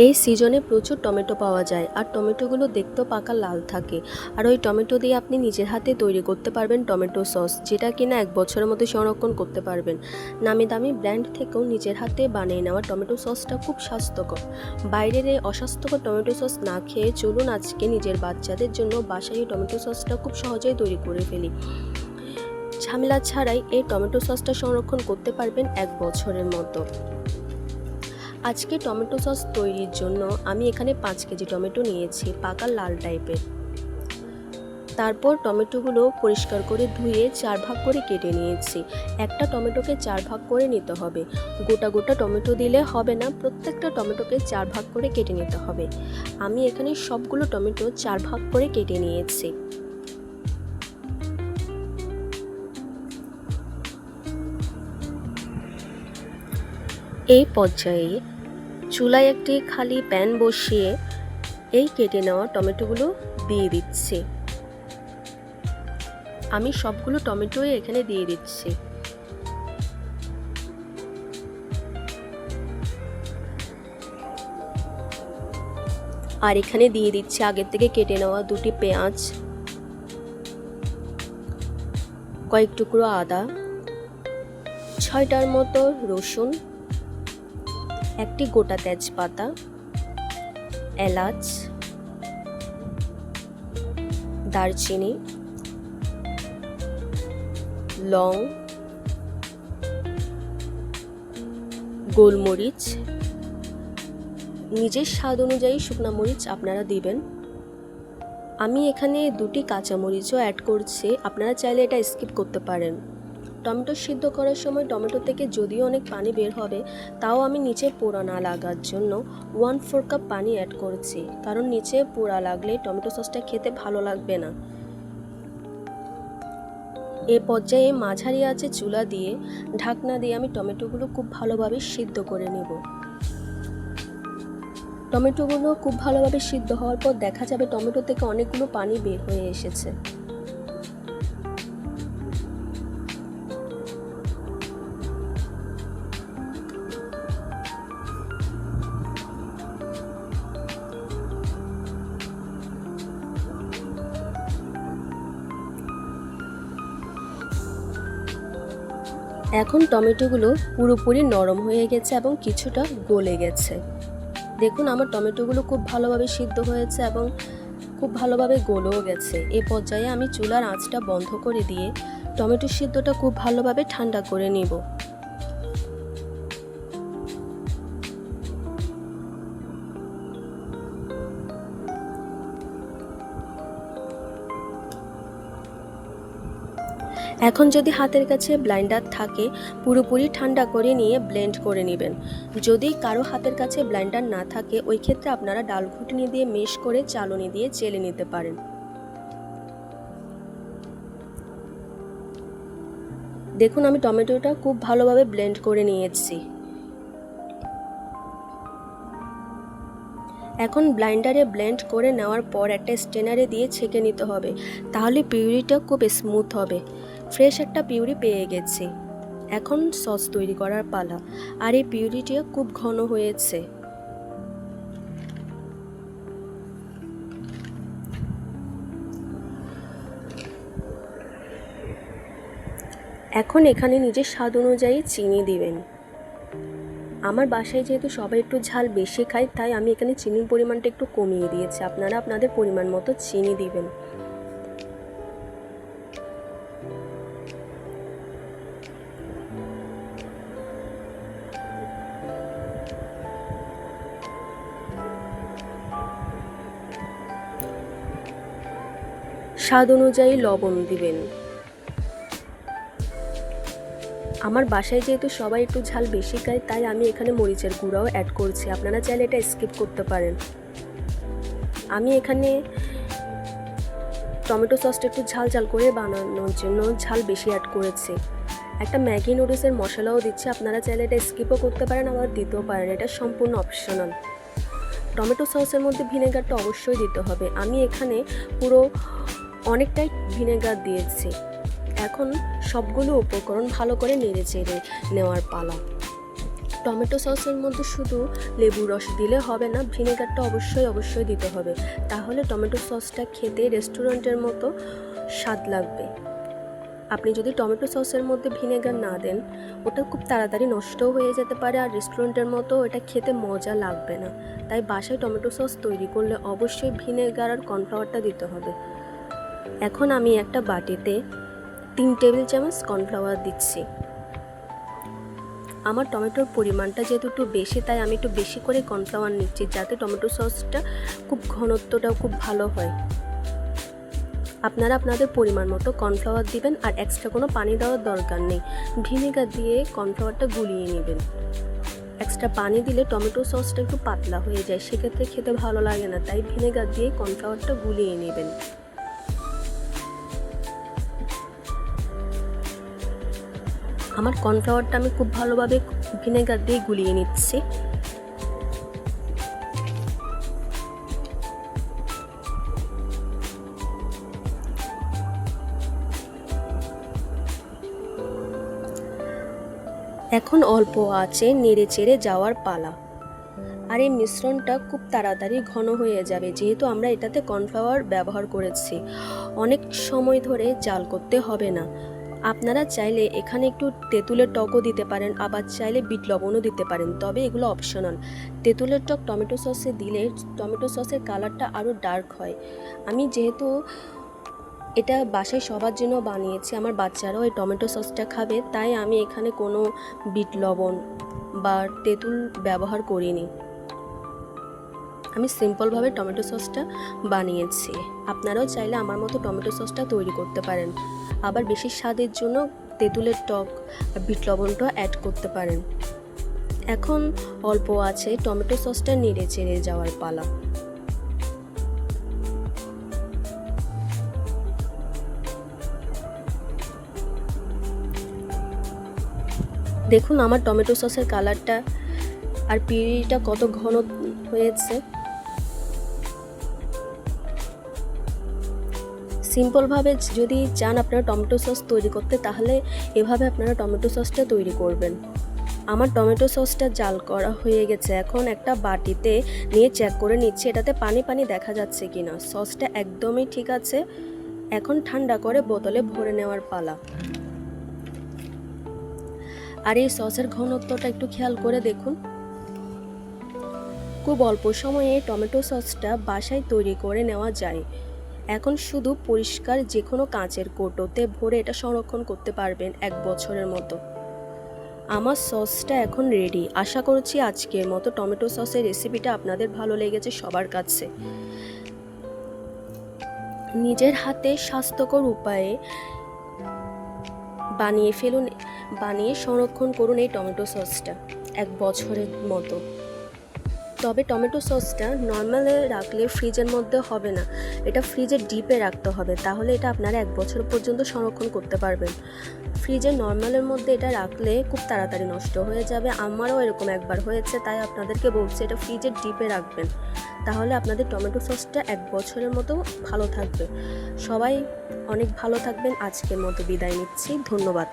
এই সিজনে প্রচুর টমেটো পাওয়া যায় আর টমেটোগুলো দেখতেও পাকা লাল থাকে। আর ওই টমেটো দিয়ে আপনি নিজের হাতে তৈরি করতে পারবেন টমেটো সস, যেটা কিনা এক বছরের মধ্যে সংরক্ষণ করতে পারবেন। নামি দামি ব্র্যান্ড থেকেও নিজের হাতে বানিয়ে নেওয়া টমেটো সসটা খুব স্বাস্থ্যকর। বাইরের এই অস্বাস্থ্যকর টমেটো সস না খেয়ে চলুন আজকে নিজের বাচ্চাদের জন্য বাসায় টমেটো সসটা খুব সহজেই তৈরি করে ফেলি। ঝামেলা ছাড়াই এই টমেটো সসটা সংরক্ষণ করতে পারবেন এক বছরের মতো। আজকে টমেটো সস তৈরির জন্য আমি এখানে পাঁচ কেজি টমেটো নিয়েছি, পাকা লাল টাইপের। তারপর টমেটোগুলো পরিষ্কার করে ধুয়ে চার ভাগ করে কেটে নিয়েছি। একটা টমেটোকে চার ভাগ করে নিতে হবে। গোটা গোটা টমেটো দিলে হবে না, প্রত্যেকটা টমেটোকে চার ভাগ করে কেটে নিতে হবে। আমি এখানে সবগুলো টমেটো চার ভাগ করে কেটে নিয়েছি। এই পর্যায়ে চুলায় একটি খালি প্যান বসিয়ে এই কেটে নেওয়া টমেটোগুলো দিয়ে দিচ্ছি। আমি সবগুলো টমেটোই এখানে দিয়ে দিচ্ছি। আর এখানে দিয়ে দিচ্ছি আগের থেকে কেটে নেওয়া দুটি পেঁয়াজ, কয়েক টুকরো আদা, ছয়টার মতো রসুন একটি গোটা তেজপাতা, এলাচ, দারচিনি, লং, গোলমরিচ। নিজের স্বাদ অনুযায়ী শুকনো মরিচ আপনারা দিবেন। আমি এখানে দুটি কাঁচামরিচও অ্যাড করছি, আপনারা চাইলে এটা স্কিপ করতে পারেন। টমেটো সিদ্ধ করার সময় টমেটো থেকে যদিও অনেক পানি বের হবে, তাও আমি নিচে পোড়া না লাগার জন্য ওয়ান ফোর কাপ পানি অ্যাড করেছি। কারণ নিচে পোড়া লাগলে টমেটো সসটা খেতে ভালো লাগবে না। এ পর্যায়ে মাঝারি আছে চুলা দিয়ে ঢাকনা দিয়ে আমি টমেটোগুলো খুব ভালোভাবে সিদ্ধ করে নেব। টমেটোগুলো খুব ভালোভাবে সিদ্ধ হওয়ার পর দেখা যাবে টমেটো থেকে অনেকগুলো পানি বের হয়ে এসেছে। এখন টমেটোগুলো পুরোপুরি নরম হয়ে গেছে এবং কিছুটা গলে গেছে। দেখুন, আমার টমেটোগুলো খুব ভালোভাবে সিদ্ধ হয়েছে এবং খুব ভালোভাবে গলেও গেছে। এ পর্যায়ে আমি চুলার আঁচটা বন্ধ করে দিয়ে টমেটো সিদ্ধটা খুব ভালোভাবে ঠান্ডা করে নিব। এখন যদি হাতের কাছে ব্লাইন্ডার থাকে, পুরোপুরি ঠান্ডা করে নিয়ে ব্লেন্ড করে নেবেন। যদি কারও হাতের কাছে ব্লাইন্ডার না থাকে, ওই ক্ষেত্রে আপনারা ডাল ঘুটনি দিয়ে মেশ করে চালনি দিয়ে চেলে নিতে পারেন। দেখুন, আমি টমেটোটা খুব ভালোভাবে ব্লেন্ড করে নিয়েছি। এখন ব্লাইন্ডারে ব্লেন্ড করে নেওয়ার পর একটা স্টেনারে দিয়ে ছেঁকে নিতে হবে। তাহলে পিউরিটা খুব স্মুথ হবে। ফ্রেশ একটা পিউরি পেয়ে গেছি। এখন সস তৈরি করার পালা। আর এই পিউরিটিও খুব ঘন হয়েছে। এখন এখানে নিজের স্বাদ অনুযায়ী চিনি দিবেন। আমার বাসায় যেহেতু সবাই একটু ঝাল বেশি খায়, তাই আমি এখানে চিনির পরিমাণটা একটু কমিয়ে দিয়েছি। আপনারা আপনাদের পরিমাণ মতো চিনি দিবেন। স্বাদ অনুযায়ী লবণ দিবেন। আমার বাসায় যেহেতু সবাই একটু ঝাল বেশি খায়, তাই আমি এখানে মরিচের গুঁড়াও অ্যাড করছি। আপনারা চাইলে এটা স্কিপ করতে পারেন। আমি এখানে টমেটো সসটা একটু ঝাল ঝাল করে বানানোর জন্য ঝাল বেশি অ্যাড করেছি। একটা ম্যাগি নুডলসের মশলাও দিচ্ছি, আপনারা চাইলে এটা স্কিপও করতে পারেন, আবার দিতেও পারেন। এটা সম্পূর্ণ অপশনাল টমেটো সসের মধ্যে ভিনেগারটা অবশ্যই দিতে হবে। আমি এখানে পুরো অনেকটাই ভিনেগার দিয়েছি। এখন সবগুলো উপকরণ ভালো করে নেড়ে চেড়ে নেওয়ার পালা। টমেটো সসের মধ্যে শুধু লেবু রস দিলে হবে না, ভিনেগারটা অবশ্যই অবশ্যই দিতে হবে। তাহলে টমেটো সসটা খেতে রেস্টুরেন্টের মতো স্বাদ লাগবে। আপনি যদি টমেটো সসের মধ্যে ভিনেগার না দেন, ওটা খুব তাড়াতাড়ি নষ্টও হয়ে যেতে পারে আর রেস্টুরেন্টের মতো এটা খেতে মজা লাগবে না। তাই বাসায় টমেটো সস তৈরি করলে অবশ্যই ভিনেগার আর কর্নফ্লাওয়ারটা দিতে হবে। এখন আমি একটা বাটিতে তিন টেবিল চামচ কর্নফ্লাওয়ার দিচ্ছি। আমার টমেটোর পরিমাণটা যেহেতু একটু বেশি, তাই আমি একটু বেশি করে কর্নফ্লাওয়ার নিচ্ছি যাতে টমেটো সসটা খুব ঘনত্বটাও খুব ভালো হয়। আপনারা আপনাদের পরিমাণ মতো কর্নফ্লাওয়ার দিবেন আর এক্সট্রা কোনো পানি দেওয়ার দরকার নেই। ভিনেগার দিয়ে কর্নফ্লাওয়ারটা গুলিয়ে নেবেন। এক্সট্রা পানি দিলে টমেটো সসটা একটু পাতলা হয়ে যায়, সেক্ষেত্রে খেতে ভালো লাগে না, তাই ভিনেগার দিয়ে কর্নফ্লাওয়ারটা গুলিয়ে নেবেন। আমার কর্নফ্লাওয়ারটা আমি খুব ভালোভাবে ভিনেগার দিয়ে গুলিয়ে নিচ্ছি। এখন অল্প আছে নেড়ে চেড়ে যাওয়ার পালা। আর এই মিশ্রণটা খুব তাড়াতাড়ি ঘন হয়ে যাবে, যেহেতু আমরা এটাতে কর্নফ্লাওয়ার ব্যবহার করেছি। অনেক সময় ধরে জাল করতে হবে না। আপনারা চাইলে এখানে একটু তেঁতুলের টকও দিতে পারেন, আবার চাইলে বিট লবণও দিতে পারেন, তবে এগুলো অপশনাল তেঁতুলের টক টমেটো সসে দিলে টমেটো সসের কালারটা আরও ডার্ক হয়। আমি যেহেতু এটা বাসায় সবার জন্য বানিয়েছি, আমার বাচ্চারাও এই টমেটো সসটা খাবে, তাই আমি এখানে কোনো বিট লবণ বা তেঁতুল ব্যবহার করিনি। আমি সিম্পলভাবে টমেটো সসটা বানিয়েছি। আপনারাও চাইলে আমার মতো টমেটো সসটা তৈরি করতে পারেন। আবার বেশি স্বাদের জন্য তেঁতুলের টক বিট লবণটা অ্যাড করতে পারেন। এখন অল্প আছে টমেটো সসটা নেড়ে চেড়ে যাওয়ার পালা। দেখুন আমার টমেটো সসের কালারটা আর পিঁড়িটা কত ঘন হয়েছে। সিম্পলভাবে যদি চান আপনারা টমেটো সস তৈরি করতে, তাহলে এভাবে আপনারা টমেটো সসটা তৈরি করবেন। আমার টমেটো সসটা জাল করা হয়ে গেছে। এখন একটা বাটিতে নিয়ে চেক করে নিচ্ছি, এটাতে পানি পানি দেখা যাচ্ছে কিনা। সসটা একদমই ঠিক আছে। এখন ঠান্ডা করে বোতলে ভরে নেওয়ার পালা। আর এই সসের ঘনত্বটা একটু খেয়াল করে দেখুন। খুব অল্প সময়ে টমেটো সসটা বাসায় তৈরি করে নেওয়া যায়। এখন শুধু পরিষ্কার যে কোনো কাঁচের কোটোতে ভরে এটা সংরক্ষণ করতে পারবেন এক বছরের মতো। আমার সসটা এখন রেডি আশা করছি আজকের মতো টমেটো সসের রেসিপিটা আপনাদের ভালো লেগেছে সবার কাছে। নিজের হাতে স্বাস্থ্যকর উপায়ে বানিয়ে ফেলুন, বানিয়ে সংরক্ষণ করুন এই টমেটো সসটা এক বছরের মতো। তবে টমেটো সসটা নর্মালে রাখলে ফ্রিজের মধ্যে হবে না। এটা ফ্রিজে ডিপে রাখতে হবে, তাহলে এটা আপনারা এক বছর পর্যন্ত সংরক্ষণ করতে পারবেন। ফ্রিজে নর্মালের মধ্যে এটা রাখলে খুব তাড়াতাড়ি নষ্ট হয়ে যাবে, আমারও এরকম একবার হয়েছে, তাই আপনাদেরকে বলছি এটা ফ্রিজের ডিপে রাখবেন। তাহলে আপনাদের টমেটো সসটা এক বছরের মতো ভালো থাকবে। সবাই অনেক ভালো থাকবেন, আজকের মতো বিদায় নিচ্ছি, ধন্যবাদ।